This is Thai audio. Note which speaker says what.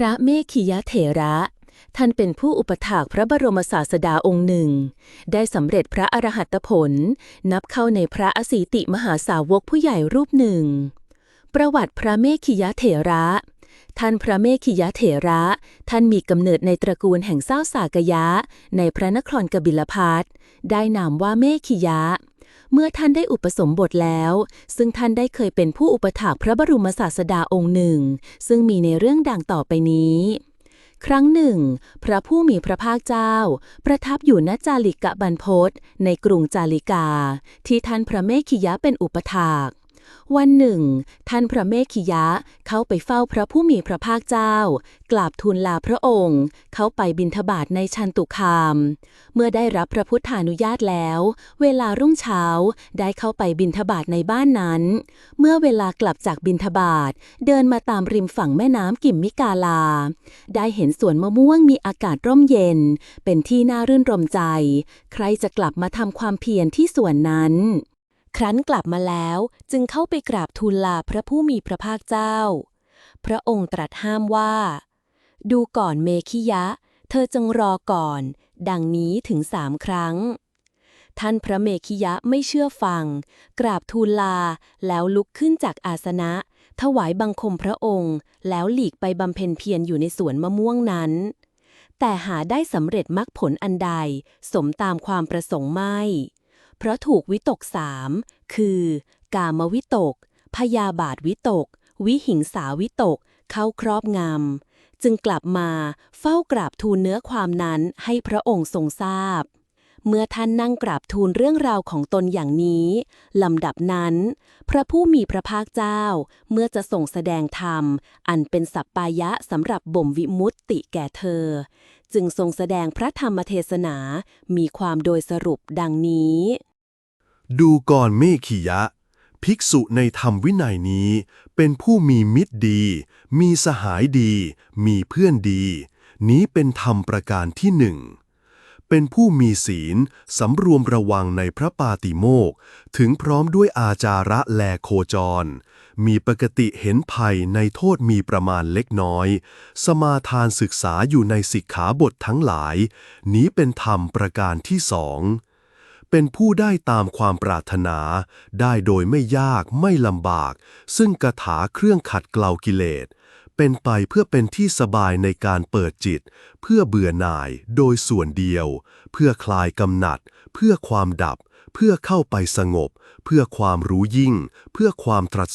Speaker 1: พระเมขิยะเถระ ท่านเป็นผู้อุปถากพระบรมศาสดาองค์หนึ่ง ได้สำเร็จพระอรหัตผล นับเข้าในพระอสีติมหาสาวกผู้ใหญ่รูปหนึ่ง ประวัติพระเมขิยะเถระท่านพระเมขิยะเถระ ท่านมีกำเนิดในตระกูลแห่งเศร้าสากยะ ในพระนครกบิลพัทได้นามว่าเมขิยะ เมื่อท่านได้อุปสมบทแล้ว ซึ่งท่านได้เคยเป็นผู้อุปถากพระบรมศาสดาองค์หนึ่ง ซึ่งมีในเรื่องดังต่อไปนี้ ครั้งหนึ่ง พระผู้มีพระภาคเจ้า ประทับอยู่ณจาริกะบันพศในกรุงจาริกา ที่ท่านพระเมขิยะเป็นอุปถาก วันหนึ่ง ท่านพระเมขิยะเข้าไปเฝ้าพระผู้มีพระภาคเจ้า กราบทูลลาพระองค์ เข้าไปบิณฑบาตในชันตุคาม เมื่อได้รับพระพุทธานุญาตแล้ว เวลารุ่งเช้าได้เข้าไปบิณฑบาตในบ้านนั้น เมื่อเวลากลับจากบิณฑบาตเดินมาตามริมฝั่งแม่น้ำกิมมิกาลา ได้เห็นสวนมะม่วงมีอากาศร่มเย็น เป็นที่น่ารื่นรมใจ ใครจะกลับมาทำความเพียรที่สวนนั้น ครั้นกลับมาแล้วจึงเข้าไปกราบทูลลาพระผู้มีพระภาคเจ้า พระองค์ตรัสห้ามว่า ดูก่อนเมขิยะ เธอจงรอก่อน ดังนี้ถึงสามครั้ง ท่านพระเมขิยะไม่เชื่อฟัง กราบทูลลาแล้วลุกขึ้นจากอาสนะ ถวายบังคมพระองค์ แล้วหลีกไปบำเพ็ญเพียรอยู่ในสวนมะม่วงนั้น แต่หาได้สำเร็จมรรคผลอันใด สมตามความประสงค์ไม่ เพราะถูกวิตกสามคือ กามวิตก พยาบาทวิตก วิหิงสาวิตก เข้าครอบงำ จึงกลับมาเฝ้ากราบทูลเนื้อความนั้นให้พระองค์ทรงทราบ เมื่อท่านนั่งกราบทูลเรื่องราวของตนอย่างนี้ ลำดับนั้น พระผู้มีพระภาคเจ้า เมื่อจะส่งแสดงธรรม อันเป็นสัปปายะสำหรับบ่มวิมุตติแก่เธอ จึงทรงแสดงพระธรรมเทศนา มีความโดยสรุปดังนี้
Speaker 2: ดูก่อนเมขิยะ ภิกษุในธรรมวินัยนี้ เป็นผู้มีมิตรดี มีสหายดี มีเพื่อนดี นี้เป็นธรรมประการที่หนึ่ง เป็นผู้มีศีล สำรวมระวังในพระปาติโมกถึงพร้อมด้วยอาจาระแลโคจร มีปกติเห็นภัยในโทษมีประมาณเล็กน้อย สมาทานศึกษาอยู่ในสิกขาบททั้งหลาย นี้เป็นธรรมประการที่สองเป็นผู้ได้ตามความปรารถนา ได้โดยไม่ยากไม่ลำบาก ซึ่งกระถาเครื่องขัดเกลากิเลส เป็นไปเพื่อเป็นที่สบายในการเปิดจิต เพื่อเบื่อหน่ายโดยส่วนเดียว เพื่อคลายกำหนัด เพื่อความดับ เพื่อเข้าไปสงบ เพื่อความรู้ยิ่ง เพื่อความตรัส